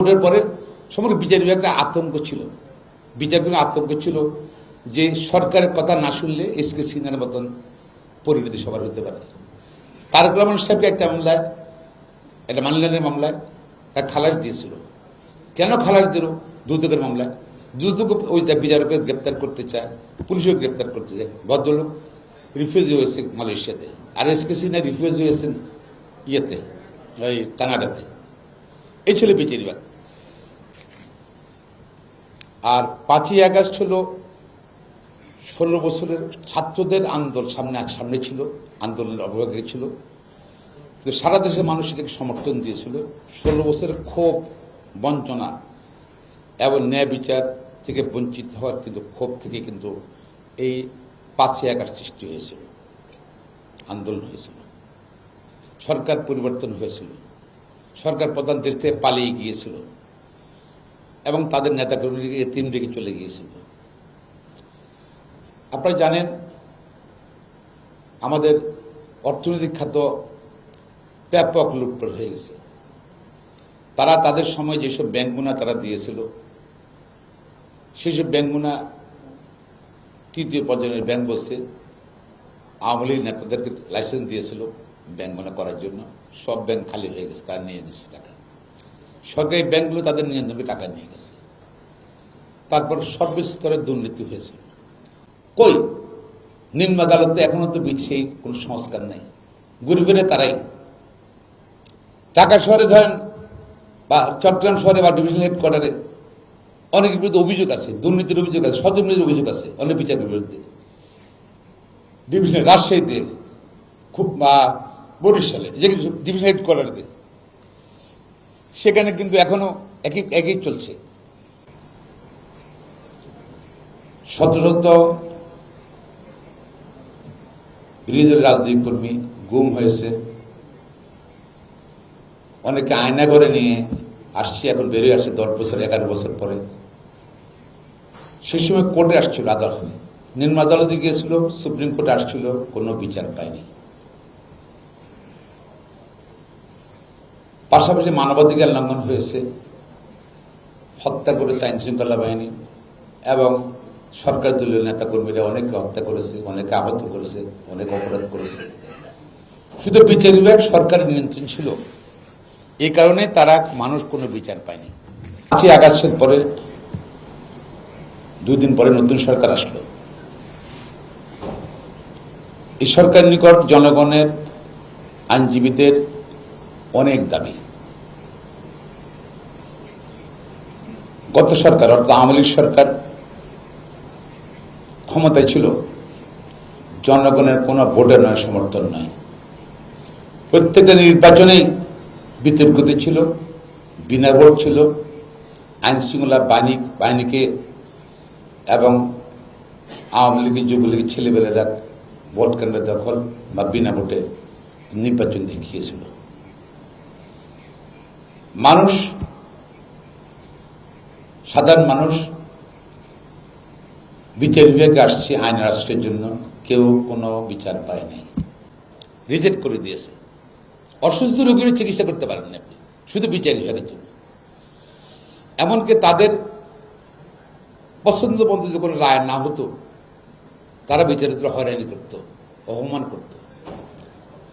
ভোটের পরে সমগ্র বিচার বিভাগটা আতঙ্ক ছিল। বিচার বিভাগ আতঙ্ক ছিল যে সরকারের কথা না শুনলে এস কে সিনহার মতন পরিণতি সবার হতে পারে। তারক রহমান সাহেবকে একটা মামলায়, একটা মানলানের মামলায় তার খালার দিয়েছিল। কেন খালার দিল? দুদকের মামলায়। দুদক ওই যা বিচারকে গ্রেপ্তার করতে চায় পুলিশও গ্রেপ্তার করতে চায়, ভদ্রলোক রিফিউজি হয়েছে মালয়েশিয়াতে। আর এস কে সিনহা রিফিউজি হয়েছেন ইয়েতে, ওই কানাডাতে। এই ছিল বিচার বিভাগ। আর পাঁচই আগস্ট হলো ষোলো বছরের ছাত্রদের আন্দোলন, সামনে সামনে ছিল, আন্দোলনের অবভাগে ছিল। কিন্তু সারা দেশের মানুষ এটাকে সমর্থন দিয়েছিল। ষোলো বছরের ক্ষোভ, বঞ্চনা এবং ন্যায় বিচার থেকে বঞ্চিত হওয়ার কিন্তু ক্ষোভ থেকে কিন্তু এই পাঁচই আগস্ট সৃষ্টি হয়েছিল, আন্দোলন হয়েছিল। সরকার পরিবর্তন হয়েছিল। সরকার প্রধান দেশ থেকে পালিয়ে গিয়েছিল। এবং তাদের নেতাকর্মীকে তিন রেখে চলে গিয়েছিল। আপনারা জানেন, আমাদের অর্থনৈতিক খাত ব্যাপক লুটপাট হয়ে গেছে। তারা তাদের সময় যেসব ব্যাংকগুনা তারা দিয়েছিল, সেসব ব্যাংকগুনা তৃতীয় পর্যায়ের ব্যাংক বসে আওয়ামী লীগ নেতাদেরকে লাইসেন্স দিয়েছিল ব্যাংকগুনা করার জন্য। সব ব্যাংক খালি হয়ে গেছে, তারা নিয়ে গেছে টাকা। সরকারি ব্যাংকগুলো তাদের নিয়ন্ত্রণে টাকা নিয়ে গেছে। তারপর সর্বস্তরের দুর্নীতি হয়েছে। কই? নিম্ন আদালতে এখনও তো সেই কোন সংস্কার নাই। ঘুরে ফিরে তারাই। ঢাকা শহরে ধরেন বা চট্টগ্রাম শহরে বা ডিভিশনাল হেডকোয়ার্টারে অনেকের বিরুদ্ধে অভিযোগ আছে, দুর্নীতির অভিযোগ আছে সদুর্নীতির অভিযোগ আছে অনেক বিচারের বিরুদ্ধে। ডিভিশনাল রাজশাহীতে খুব, বা বরিশালে, যে ডিভিশনাল হেডকোয়ার্টারে সেখানে কিন্তু এখনও একই একই চলছে। শত শত বিরোধী রাজনৈতিক কর্মী গুম হয়েছে। অনেকে আয়না করে নিয়ে আসছে, এখন বেরিয়ে আসছে দশ বছর, এগারো বছর পরে। সেই সময় কোর্টে আসছিল আদালত। নিম্ন আদালতে গিয়েছিল, সুপ্রিম কোর্টে আসছিল, কোনো বিচার পায়নি। পাশাপাশি মানবাধিকার লঙ্ঘন হয়েছে, হত্যা করেছে আইন শৃঙ্খলা বাহিনী এবং সরকার দলীয় নেতাকর্মীরা অনেকে হত্যা করেছে অনেকে আহত করেছে অনেক অপরাধ করেছে। শুধু বিচার বিভাগ, সরকারের নিয়ন্ত্রণ ছিল। এই কারণে তারা মানুষ কোনো বিচার পায়নি। পাঁচই আগস্টের পরে দুই দিন পরে নতুন সরকার আসলো। এই সরকার নিকট জনগণের, আইনজীবীদের অনেক দাবি গত সরকার অর্থাৎ আওয়ামী সরকার ক্ষমতায় ছিল। জনগণের কোনো ভোটের নয়, সমর্থন নয় প্রত্যেকটা নির্বাচনেই বিতর্কিত ছিল, বিনা ভোট ছিল। আইন শৃঙ্খলা বাহিনী, বাহিনীকে এবং আওয়ামী লীগের যুবলীগের ছেলেবেলেরা ভোট কেন্দ্র দখল বা বিনা ভোটে নির্বাচন দেখিয়েছিল। মানুষ, সাধারণ মানুষ বিচার বিভাগে আসছে আইন রাষ্ট্রের জন্য, কেউ কোনো বিচার পায় নাই। রিজেক্ট করে দিয়েছে। অসুস্থ রোগীর চিকিৎসা করতে পারেন না আপনি, শুধু বিচার বিভাগের জন্য। এমনকি তাদের পছন্দ পদ্ধতি কোনো রায় না হতো, তারা বিচারিত হয়রানি করত, অপমান করত।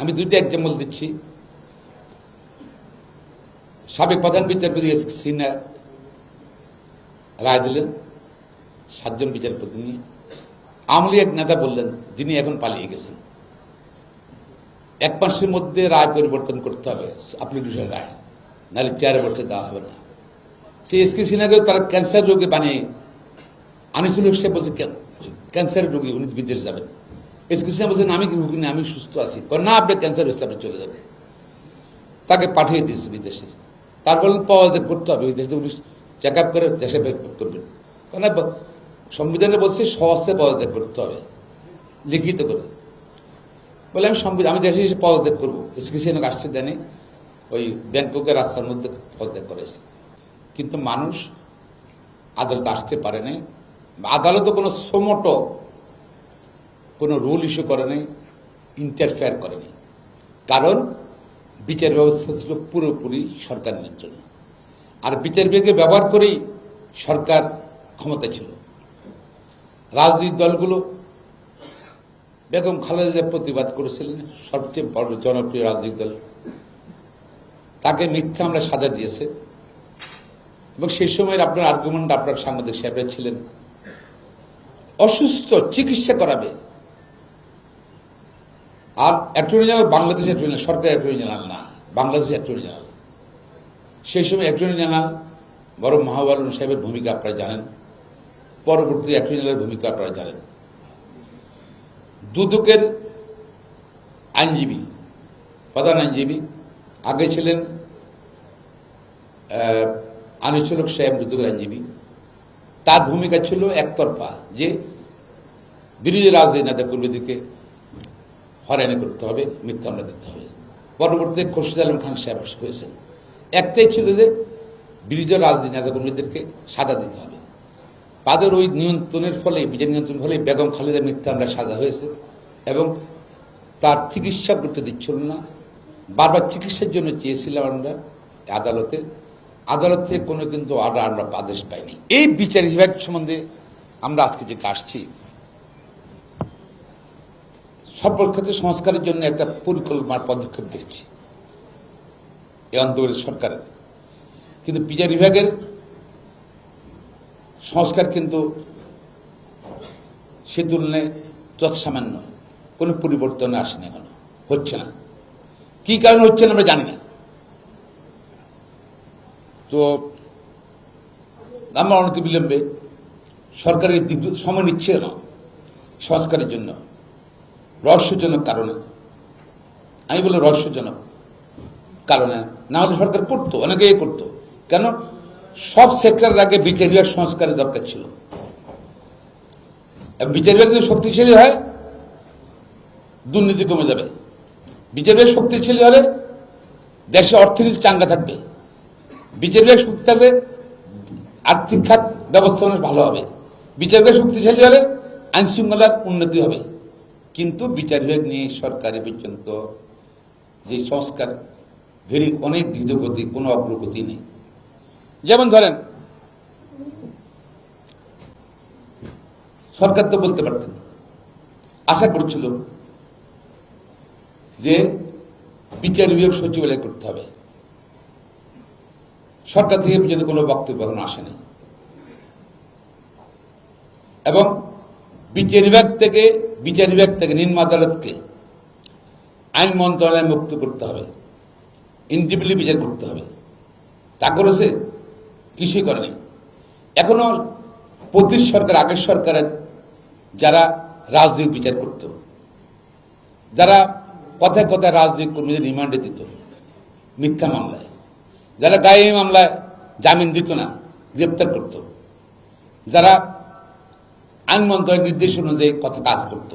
আমি দুইটা এক্সাম্পল দিচ্ছি। সাবেক প্রধান বিচারপতি এস সিনহা রায় দিলেন, সাতজন বিচারপতি নিয়ে। আমলি এক নেতা বললেন, যিনি এখন পালিয়ে গেছেন। এক মাসের মধ্যে রায় পরিবর্তন করতে হবে। অ্যাপ্লিকেশন রায়, নাহলে চেয়ারে বসে দেওয়া হবে না। সেই এস কে সিনহাকেও তারা ক্যান্সার রোগে বানিয়ে আনিসুল সাহেব বলছে ক্যান্সারের রোগী, উনি বিদেশ যাবেন। এস কে সিনহা বলছেন, আমি কি রোগী না, আমি সুস্থ আছি। না আপনার ক্যান্সার আপনি চলে যাবেন। তাকে পাঠিয়ে দিয়েছে বিদেশে। তার বলেন পদত্যাগ করতে হবে বিদেশে উনি চেক আপ করে দেশে করবেন। কেন সংবিধানে বলছে সহজে পদত্যাগ করতে হবে, লিখিত করে। বলে আমি সংবিধান আমি দেশে এসে পদত্যাগ করব। এসকে সিনক আসছে জানি ওই ব্যাংককের রাস্তার মধ্যে পদত্যাগ করেছে। কিন্তু মানুষ আদালত আসতে পারে নাই। আদালতে কোনো সোমোটো কোনো রুল ইস্যু করে নাই, ইন্টারফেয়ার করেনি কারণ বিচার ব্যবস্থা ছিল পুরোপুরি সরকার নিয়ন্ত্রণে। আর বিচার বিভাগকে ব্যবহার করেই সরকার ক্ষমতা ছিল। রাজনৈতিক দলগুলো বেগম খালেদা প্রতিবাদ করেছিলেন, সবচেয়ে বড় জনপ্রিয় রাজনৈতিক দল। তাকে মিথ্যা আমরা সাজা দিয়েছে। এবং সেই সময়ের আপনার আর্গুমেন্ট আপনার সাংবাদিক সাহেবরা ছিলেন, অসুস্থ চিকিৎসা করাবে। আর অ্যাটর্নি জেনারেল বাংলাদেশের অ্যাটর্নি জেনারেল সরকারি অ্যাটর্নি জেনারেল না, বাংলাদেশের অ্যাটর্নি জেনারেল সেই সময় অ্যাটর্নি জেনারেল বড় মাহবুব সাহেবের ভূমিকা আপনারা জানেন, পরবর্তী অ্যাটর্নি জেনারেলের ভূমিকা আপনারা জানেন। দুদকের আইনজীবী, প্রধান আইনজীবী, আগে ছিলেন আনিসুলক সাহেব দুদকের আইনজীবী। তার ভূমিকা ছিল একতরফা, যে বিরোধী রাজনীতি নেতা কর্মীদেরকে হয়রানি করতে হবে মামলা দিতে হবে। পরবর্তীতে খোরশিদ আলম খান সাহেব হয়েছেন। একটাই ছিল যে বিরোধী রাজনীতি নেতা কর্মীদেরকে সাজা দিতে হবে। তাদের ওই নিয়ন্ত্রণের ফলে, বিচার নিয়ন্ত্রণের ফলে বেগম খালেদা আমরা সাজা হয়েছে এবং তার চিকিৎসা করতে দিচ্ছিল না। বারবার চিকিৎসার জন্য চেয়েছিলাম আমরা আদালতে। আদালত থেকে কোনো কিন্তু অর্ডার আমরা আদেশ পাইনি। এই বিচার বিভাগ সম্বন্ধে আমরা আজকে যে আসছি সকল ক্ষেত্রে সংস্কারের জন্য একটা পরিকল্পনার পদক্ষেপ দেখছি। এই অন্তর্বর্তী সরকারের কিন্তু বিচার বিভাগের সংস্কার কিন্তু সে তুলনায় যৎসামান্য। কোনো পরিবর্তন আসেনি এখনও। হচ্ছে না। কি কারণে হচ্ছে না আমরা জানি না। তো আমরা অনতি বিলম্বে সরকারের দিক সময় নিচ্ছে না সংস্কারের জন্য। রহস্যজনক কারণে। আমি বলি রহস্যজনক কারণে। না হলে সরকার করতো, অনেকেই করতো। কেন? সব সেক্টরের আগে বিচার বিভাগ সংস্কারের দরকার ছিল। বিচার বিভাগ যদি শক্তিশালী হয়, দুর্নীতি কমে যাবে। বিচার বিভাগ শক্তিশালী হলে দেশে অর্থনীতি চাঙ্গা থাকবে। বিচার বিভাগ শক্তি থাকলে আর্থিক খাত ব্যবস্থাপনা ভালো হবে। বিচার বিভাগ শক্তিশালী হলে আইনশৃঙ্খলার উন্নতি হবে। কিন্তু বিচার বিভাগ নিয়ে সরকারের পর্যন্ত যে সংস্কার ভেরি অনেক ধীরগতি কোনো অগ্রগতি নেই। যেমন ধরেন, সরকার তো বলতে পারতেন আশা করছিল যে বিচার বিভাগ সচিবালয় করতে হবে। সরকার থেকে পর্যন্ত কোনো বক্তব্য এখনও আসেনি। এবং বিচার বিভাগ থেকে বিচার বিভাগ থেকে নিম্ন আদালতকে আইন মন্ত্রণালয় মুক্ত করতে হবে ইন্ডিভিজুয়ালি বিচার করতে হবে। তা করেছে, কিছুই করেনি। এখনও প্রতি সরকার, আগের সরকারের যারা রাজনৈতিক বিচার করত, যারা কথায় কথায় রাজনৈতিক কর্মীদের রিমান্ডে দিত, মিথ্যা মামলায়। যারা গায়ে মামলায় জামিন দিত না, গ্রেপ্তার করত। যারা আইন মন্ত্রণালয়ের নির্দেশ অনুযায়ী কত কাজ করত।